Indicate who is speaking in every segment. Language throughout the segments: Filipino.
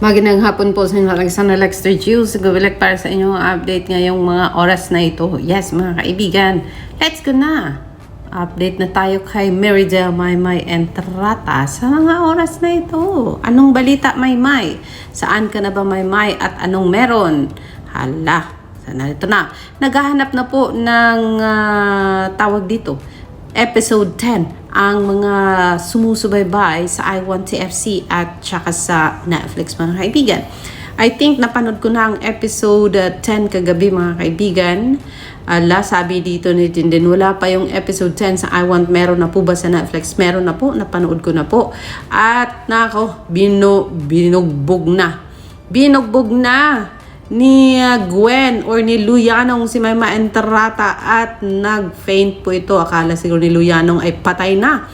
Speaker 1: Magandang hapon po sa inyo, Alexander Lexter Jules. Gabilag para sa inyong update ngayong mga oras na ito. Yes, mga kaibigan, let's go na! Update na tayo kay Merida Maymay Entrata sa mga oras na ito. Anong balita, Maymay? Saan ka na ba, Maymay? At anong meron? Hala, sana ito na. Naghahanap na po ng ah, tawag dito episode 10 ang mga sumusubaybay sa I Want TFC at saka sa Netflix mga kaibigan. I think napanood ko na ang episode uh, 10 kagabi mga kaibigan. Ala, sabi dito ni Jinden, wala pa yung episode 10 sa I Want. Meron na po ba sa Netflix? Meron na po, napanood ko na po. At nako, bino, binugbog na. Binugbog na ni Gwen or ni Luyanong si Mama Enterrata at nag-faint po ito. Akala siguro ni Luyanong ay patay na.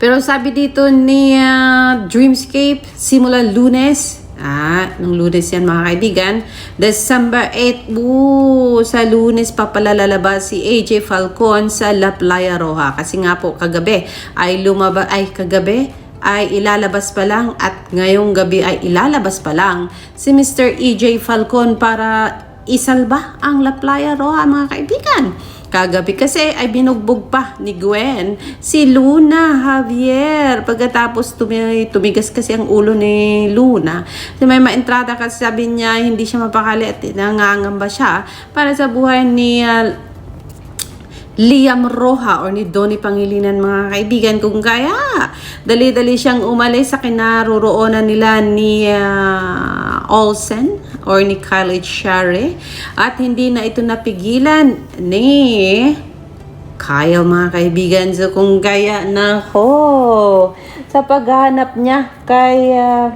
Speaker 1: Pero sabi dito ni uh, Dreamscape, simula lunes, ah, nung lunes yan mga kaibigan, December 8, woo, sa lunes pa pala lalabas si AJ Falcon sa La Playa Roja. Kasi nga po kagabi ay lumaba, ay kagabi, ay ilalabas pa lang at ngayong gabi ay ilalabas pa lang si Mr. EJ Falcon para isalba ang La Playa Roja mga kaibigan. Kagabi kasi ay binugbog pa ni Gwen si Luna Javier. Pagkatapos tumi- tumigas kasi ang ulo ni Luna. Si may maentrada kasi sabi niya hindi siya mapakali at nangangamba siya para sa buhay ni ah, Liam Roja or ni Donnie Pangilinan mga kaibigan kung kaya dali-dali siyang umalis sa kinaroroonan nila ni ah, Olsen or ni Kyle Share. At hindi na ito napigilan ni Kyle mga kaibigan. So kung kaya nako sa paghahanap niya kay ah,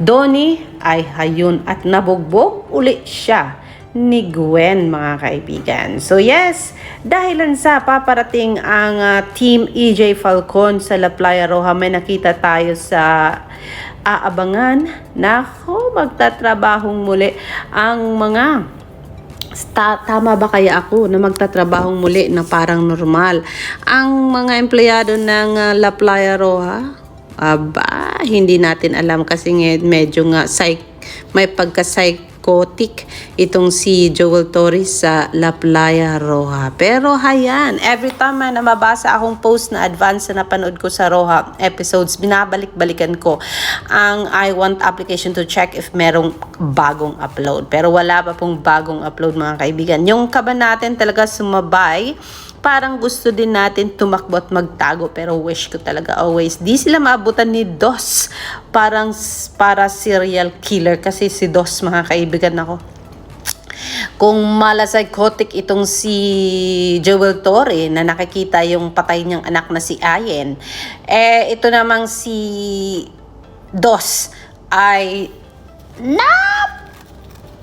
Speaker 1: Donnie ay hayun at nabugbog uli siya ni Gwen mga kaibigan. So yes, dahilan sa paparating ang ah, Team EJ Falcon sa La Playa Roja, may nakita tayo sa aabangan na ho, magtatrabahong muli ang mga Ta- tama ba kaya ako na magtatrabahong muli na parang normal? Ang mga empleyado ng ah, La Playa Roja, aba, hindi natin alam kasi medyo nga psych, may pagka-psychotic itong si Joel Torres sa La Playa Roja. Pero hayan, every time na mabasa akong post na advance na napanood ko sa Roja episodes, binabalik-balikan ko ang I Want application to check if merong bagong upload. Pero wala pa pong bagong upload mga kaibigan. Yung kaba natin talaga sumabay, parang gusto din natin tumakbo at magtago pero wish ko talaga always. Di sila maabutan ni Dos. Parang para serial killer kasi si Dos mga kaibigan ako. Kung malasaykotic itong si Joel Torre na nakikita yung patay niyang anak na si Ayen, eh ito namang si Dos ay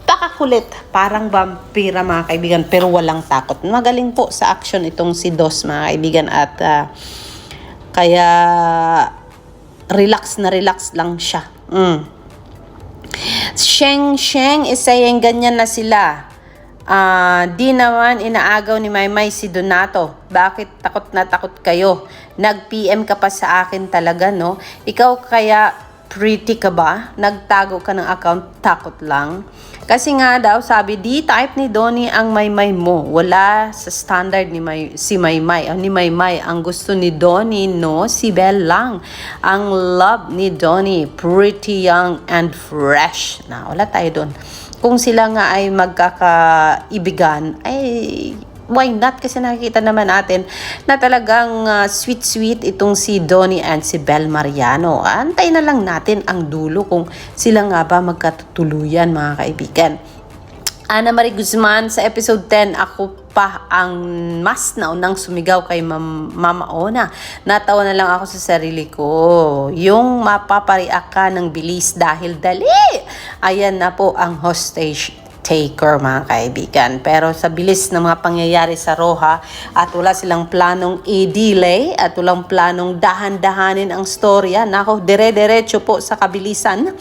Speaker 1: napakakulit. Parang vampira mga kaibigan pero walang takot. Magaling po sa action itong si Dos mga kaibigan at ah, kaya relax na relax lang siya. Mm. Sheng Sheng is saying ganyan na sila. Ah, di naman inaagaw ni Maymay si Donato. Bakit takot na takot kayo? Nag-PM ka pa sa akin talaga, no? Ikaw kaya pretty ka ba? Nagtago ka ng account, takot lang. Kasi nga daw, sabi, di type ni Donnie ang Maymay mo. Wala sa standard ni May, si Maymay. Ang ni Maymay, ang gusto ni Donnie, no? Si Belle lang. Ang love ni Donnie, pretty young and fresh. Na, wala tayo doon. Kung sila nga ay magkakaibigan, ay why not? Kasi nakikita naman natin na talagang ah, sweet-sweet itong si Donnie and si Bel Mariano. Antay na lang natin ang dulo kung sila nga ba magkatutuluyan mga kaibigan. Ana Marie Guzman, sa episode 10, ako pa ang mas naunang sumigaw kay Mam- Mama Ona. Natawa na lang ako sa sarili ko. Yung mapapariak ka ng bilis dahil dali. Ayan na po ang hostage taker mga kaibigan. Pero sa bilis ng mga pangyayari sa Roha at wala silang planong i-delay at walang planong dahan-dahanin ang storya, nako, dire-diretso po sa kabilisan.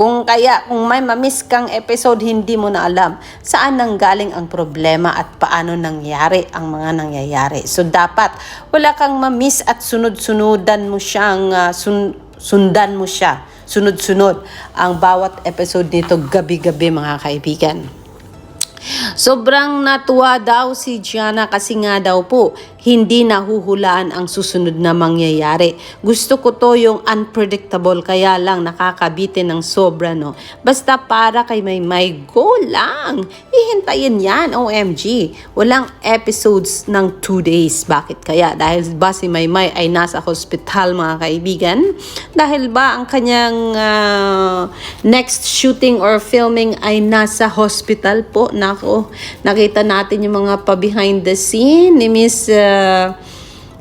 Speaker 1: Kung kaya, kung may mamiss kang episode, hindi mo na alam saan nanggaling ang problema at paano nangyari ang mga nangyayari. So, dapat wala kang mamiss at sunod-sunudan mo siyang, ah, sun- sundan mo siya sunod-sunod ang bawat episode nito gabi-gabi mga kaibigan. Sobrang natuwa daw si Gianna kasi nga daw po hindi nahuhulaan ang susunod na mangyayari. Gusto ko to yung unpredictable kaya lang nakakabitin ng sobra no. Basta para kay may may go lang. Ihintayin yan, OMG. Walang episodes ng 2 days. Bakit kaya? Dahil ba si Maymay ay nasa hospital mga kaibigan? Dahil ba ang kanyang ah, next shooting or filming ay nasa hospital po? Nako, nakita natin yung mga pa-behind the scene ni Miss uh,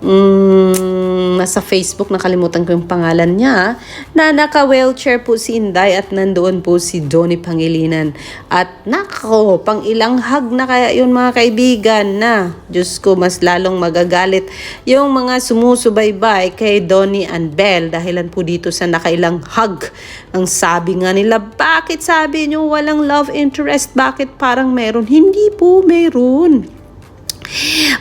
Speaker 1: mm, nasa Facebook, nakalimutan ko yung pangalan niya, na naka-wheelchair po si Inday at nandoon po si Donnie Pangilinan. At nako, pang ilang hug na kaya yun mga kaibigan na, Diyos ko, mas lalong magagalit yung mga sumusubaybay kay Donnie and Belle dahilan po dito sa nakailang hug. Ang sabi nga nila, bakit sabi nyo walang love interest? Bakit parang meron? Hindi po meron.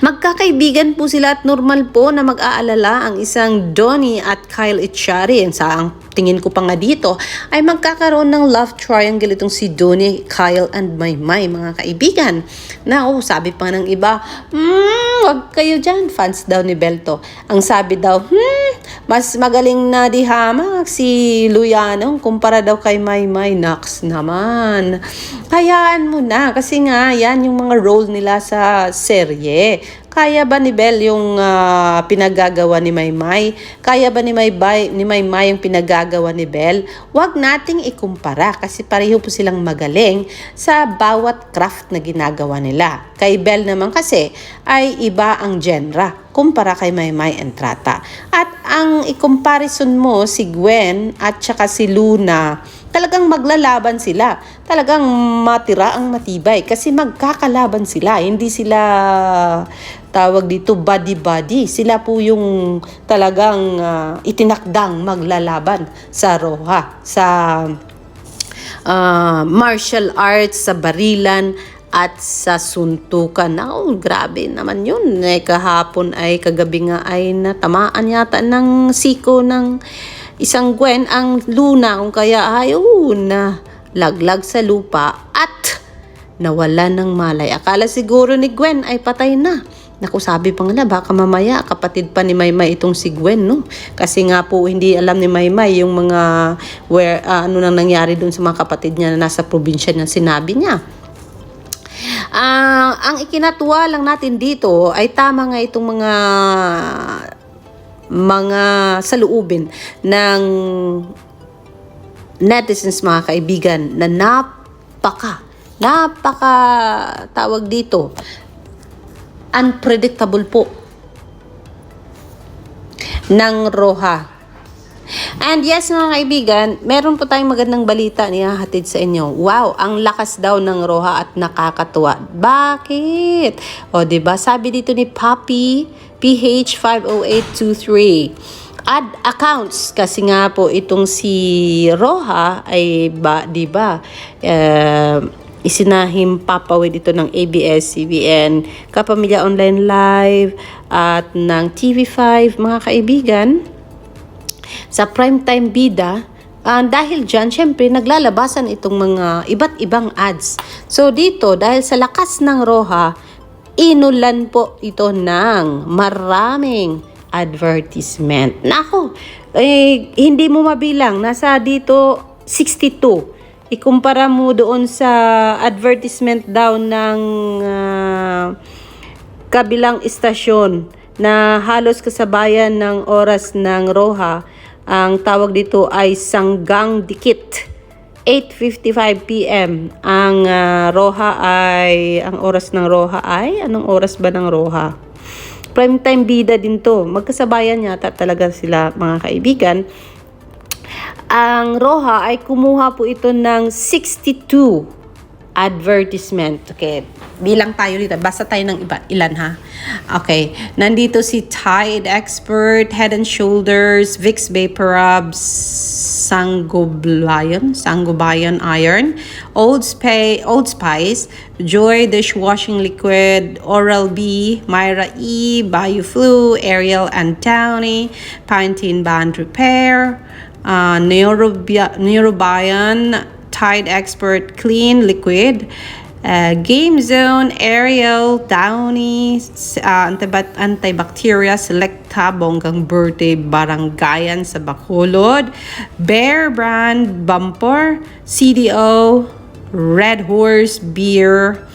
Speaker 1: Magkakaibigan po sila at normal po na mag-aalala ang isang Donnie at Kyle. Ang sa ang tingin ko pa nga dito ay magkakaroon ng love triangle itong si Donnie, Kyle, and Maymay mga kaibigan. Na oh, sabi pa ng iba, hmm, wag kayo dyan, fans daw ni Belto. Ang sabi daw, hmm, mas magaling na di hamak si Luyanong kumpara daw kay Maymay. Naks naman. Hayaan mo na kasi nga yan yung mga role nila sa serye. Kaya ba ni Bel yung ah, pinagagawa ni Maymay? Kaya ba ni Maymay, ni Maymay yung pinagagawa ni Bel? Huwag nating ikumpara kasi pareho po silang magaling sa bawat craft na ginagawa nila. Kay Bel naman kasi ay iba ang genre kumpara kay Maymay Entrata. At ang i-comparison mo si Gwen at saka si Luna, talagang maglalaban sila. Talagang matira ang matibay kasi magkakalaban sila. Hindi sila tawag dito body-body. Sila po yung talagang ah, itinakdang maglalaban sa Roha, sa ah, martial arts, sa barilan, at sa suntukan. Oh, grabe naman yun. Eh, kahapon ay kagabi nga ay natamaan yata ng siko ng isang Gwen ang luna kung kaya ay oh, na laglag sa lupa at nawala ng malay. Akala siguro ni Gwen ay patay na. Naku, sabi pa nga baka mamaya kapatid pa ni Maymay itong si Gwen, no? Kasi nga po, hindi alam ni Maymay yung mga, where, ah, ano nang nangyari dun sa mga kapatid niya na nasa probinsya na sinabi niya. Ah, ang ikinatuwa lang natin dito ay tama nga itong mga mga saluubin ng netizens mga kaibigan na napaka napaka tawag dito unpredictable po ng Roha And yes mga kaibigan, meron po tayong magandang balita na ihahatid sa inyo. Wow, ang lakas daw ng Roha at nakakatuwa. Bakit? O, ba? Sabi dito ni Papi, PH50823 add accounts kasi nga po itong si Roha ay ba, 'di ba? Uh, isinahim papawid ito ng ABS-CBN, Kapamilya Online Live at ng TV5 mga kaibigan sa primetime bida, ah, dahil dyan, syempre, naglalabasan itong mga iba't ibang ads. So, dito, dahil sa lakas ng Roha, inulan po ito ng maraming advertisement. Nako, eh, hindi mo mabilang. Nasa dito, 62. Ikumpara mo doon sa advertisement daw ng ah, kabilang istasyon na halos kasabayan ng oras ng Roha ang tawag dito ay Sanggang Dikit. 8.55 p.m. Ang uh, Roha ay, ang oras ng Roha ay, anong oras ba ng Roha? Prime time bida din to. Magkasabayan yata talaga sila mga kaibigan. Ang Roha ay kumuha po ito ng 62 advertisement. Okay, bilang tayo dito. Basta tayo ng iba, ilan ha? Okay, nandito si Tide Expert, Head and Shoulders, Vicks Vapor Rub, Sangobayan, Iron, Old, Spa Old Spice, Joy Dishwashing Liquid, Oral-B, Myra E, BioFlu, Ariel and Downy, Pantene Band Repair, uh, Neurobia- Neurobion Tide Expert Clean Liquid, uh, Game Zone Aerial Downy uh, Antibacteria Selecta Bonggang Birthday Barangayan sa Bacolod, Bear Brand Bumper, CDO, Red Horse Beer,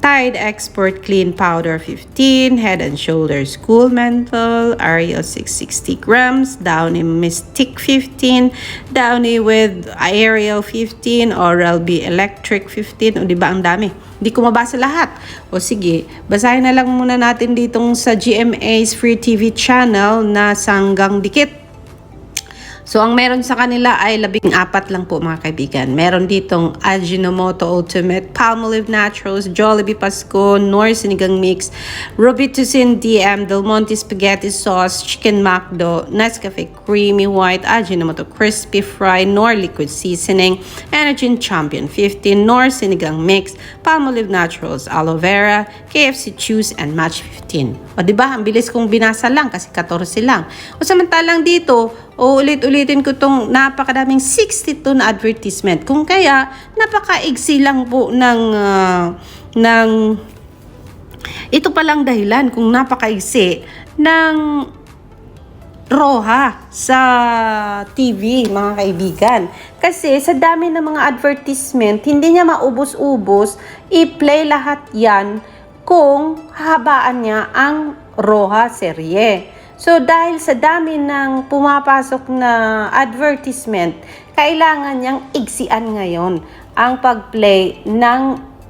Speaker 1: Tide Export Clean Powder 15, Head and Shoulders Cool Menthol, Ario 660 grams, Downy Mystic 15, Downy with Aerial 15, Oral-B Electric 15. O di ba ang dami? Hindi ko mabasa lahat. O sige, basahin na lang muna natin ditong sa GMA's Free TV channel na Sanggang Dikit. So, ang meron sa kanila ay labing apat lang po mga kaibigan. Meron ditong Ajinomoto Ultimate, Palmolive Naturals, Jollibee Pasco, Nor Sinigang Mix, Robitussin DM, Del Monte Spaghetti Sauce, Chicken Macdo, Nescafe Creamy White, Ajinomoto Crispy Fry, Nor Liquid Seasoning, Energy Champion 15, Nor Sinigang Mix, Palmolive Naturals, Aloe Vera, KFC Chews, and Match 15. O di ba? Ang bilis kong binasa lang kasi 14 lang. O samantalang dito, o ulit-ulitin ko tong napakadaming 62 na advertisement. Kung kaya, napakaigsi lang po ng, ah, ng ito palang dahilan kung napakaigsi ng roha sa TV, mga kaibigan. Kasi sa dami ng mga advertisement, hindi niya maubos-ubos, i-play lahat yan kung habaan niya ang roha serye. So dahil sa dami ng pumapasok na advertisement, kailangan niyang igsian ngayon ang pag-play ng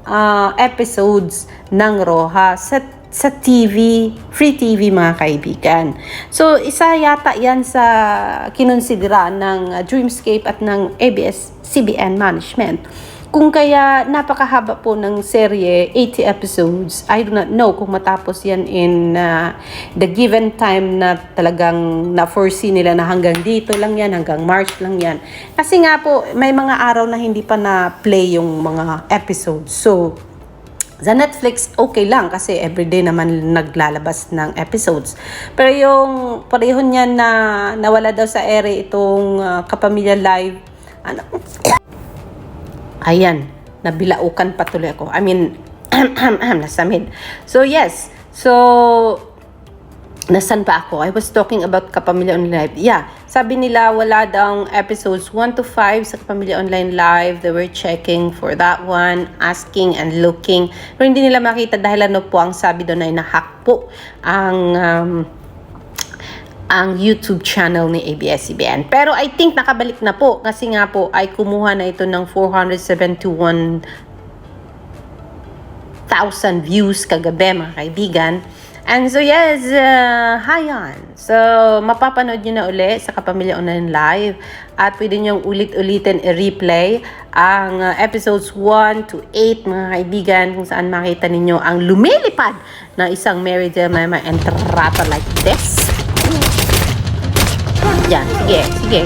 Speaker 1: ah, episodes ng Roha sa sa TV, free TV mga kaibigan. So isa yata yan sa kinonsidera ng Dreamscape at ng ABS-CBN management. Kung kaya napakahaba po ng serye, 80 episodes. I do not know kung matapos yan in uh, the given time na talagang na-foresee nila na hanggang dito lang yan, hanggang March lang yan. Kasi nga po, may mga araw na hindi pa na-play yung mga episodes. So, sa Netflix, okay lang kasi everyday naman naglalabas ng episodes. Pero yung pareho niyan na nawala daw sa ere itong uh, Kapamilya Live, ano, Ayan, nabilaukan patuloy ako. I mean, nasamid. So, yes. So, nasan pa ako? I was talking about Kapamilya Online Live. Yeah, sabi nila wala daw episodes 1 to 5 sa Kapamilya Online Live. They were checking for that one, asking and looking. Pero hindi nila makita dahil ano po ang sabi doon ay nahack po ang um, ang YouTube channel ni ABS-CBN. Pero I think nakabalik na po kasi nga po ay kumuha na ito ng 471,000 views kagabi mga kaibigan. And so yes, uh, hayan. So mapapanood nyo na uli sa Kapamilya Online Live at pwede nyo ulit-ulitin i-replay ang uh, episodes 1 to 8 mga kaibigan kung saan makita ninyo ang lumilipad na isang Mary Jemima and Trata like this. Yan, sige, sige.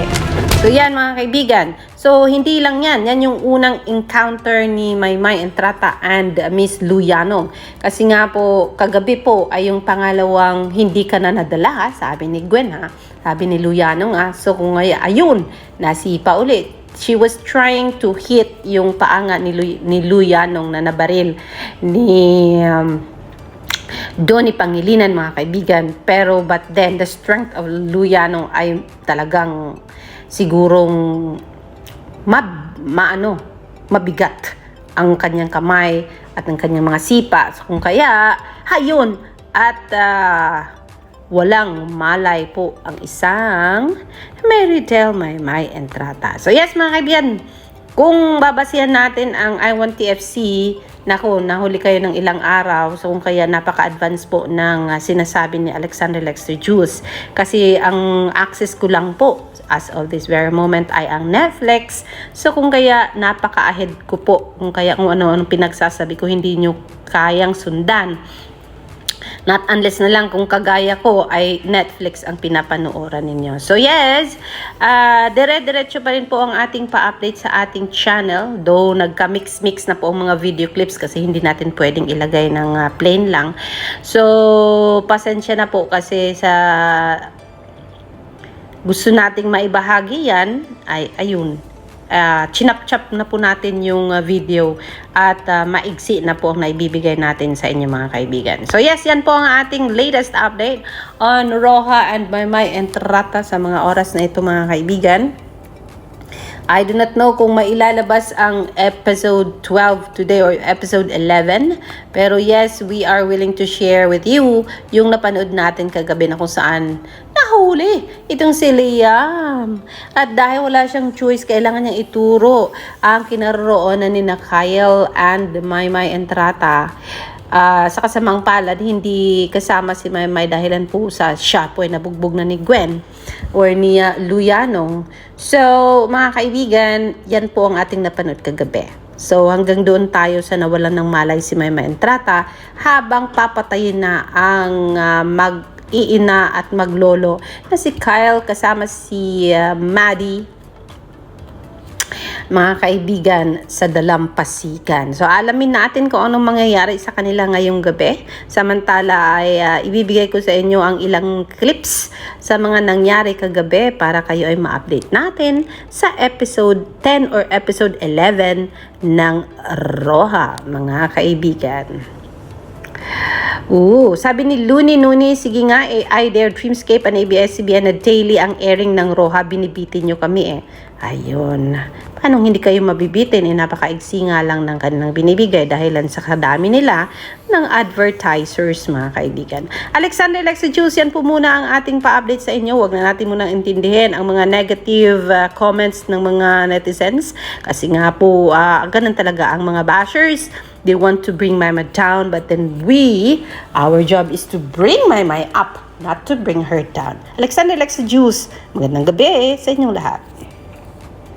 Speaker 1: So yan mga kaibigan. So hindi lang yan. Yan yung unang encounter ni Maymay Entrata and Miss Luyanong. Kasi nga po, kagabi po ay yung pangalawang hindi ka na nadala, ha? sabi ni Gwen ha. Sabi ni Luyanong ha. So kung ngay ayun, nasipa ulit. She was trying to hit yung paanga ni, Lu- ni Luyanong na nabaril ni... Um, Doni Pangilinan mga kaibigan. Pero but then the strength of Luyano ay talagang sigurong mab, maano, mabigat ang kanyang kamay at ang kanyang mga sipa. So, kung kaya, hayon at ah, walang malay po ang isang Mary Del May May Entrata. So yes mga kaibigan, kung babasihan natin ang I1 TFC, nako, nahuli kayo ng ilang araw. So kung kaya napaka-advance po ng uh, sinasabi ni Alexander Lexter Juice. Kasi ang access ko lang po as of this very moment ay ang Netflix. So kung kaya napaka-ahead ko po. Kung kaya kung ano-ano pinagsasabi ko hindi nyo kayang sundan. Not unless na lang kung kagaya ko ay Netflix ang pinapanooran ninyo. So yes, uh, dire-diretso pa rin po ang ating pa-update sa ating channel. Though nagka-mix-mix na po ang mga video clips kasi hindi natin pwedeng ilagay ng uh, plain lang. So pasensya na po kasi sa gusto nating maibahagi yan, ay ayun, uh, chinap-chap na po natin yung uh, video at uh, maigsi na po ang naibibigay natin sa inyo mga kaibigan. So yes, yan po ang ating latest update on Roja and Maymay and Trata sa mga oras na ito mga kaibigan. I do not know kung mailalabas ang episode 12 today or episode 11. Pero yes, we are willing to share with you yung napanood natin kagabi na kung saan nahuli itong si Liam. At dahil wala siyang choice, kailangan niyang ituro ang kinaroroonan ni na Kyle and Maymay Entrata. Ah, sa kasamang palad, hindi kasama si Maymay dahilan po sa siya po ay nabugbog na ni Gwen or ni uh, Luyanong. So, mga kaibigan, yan po ang ating napanood kagabi. So, hanggang doon tayo sa nawalan ng malay si Maymay Entrata habang papatayin na ang ah, mag-iina at maglolo na si Kyle kasama si uh, Maddie mga kaibigan sa dalampasikan. So alamin natin kung anong mangyayari sa kanila ngayong gabi. Samantala ay uh, ibibigay ko sa inyo ang ilang clips sa mga nangyari kagabi para kayo ay ma-update natin sa episode 10 or episode 11 ng Roha, mga kaibigan. Oo, sabi ni Luni Nuni, sige nga, eh, I Dare Dreamscape and ABS-CBN na daily ang airing ng Roha, binibitin nyo kami eh. Ayun. Paano hindi kayo mabibitin? Eh, napakaigsi nga lang ng kanilang binibigay dahilan sa kadami nila ng advertisers, mga kaibigan. Alexander Lexi Juice, yan po muna ang ating pa-update sa inyo. Huwag na natin munang intindihin ang mga negative uh, comments ng mga netizens. Kasi nga po, uh, ganun talaga ang mga bashers. They want to bring Mama down, but then we, our job is to bring Mama up, not to bring her down. Alexander Lexi Juice, magandang gabi sa inyong lahat.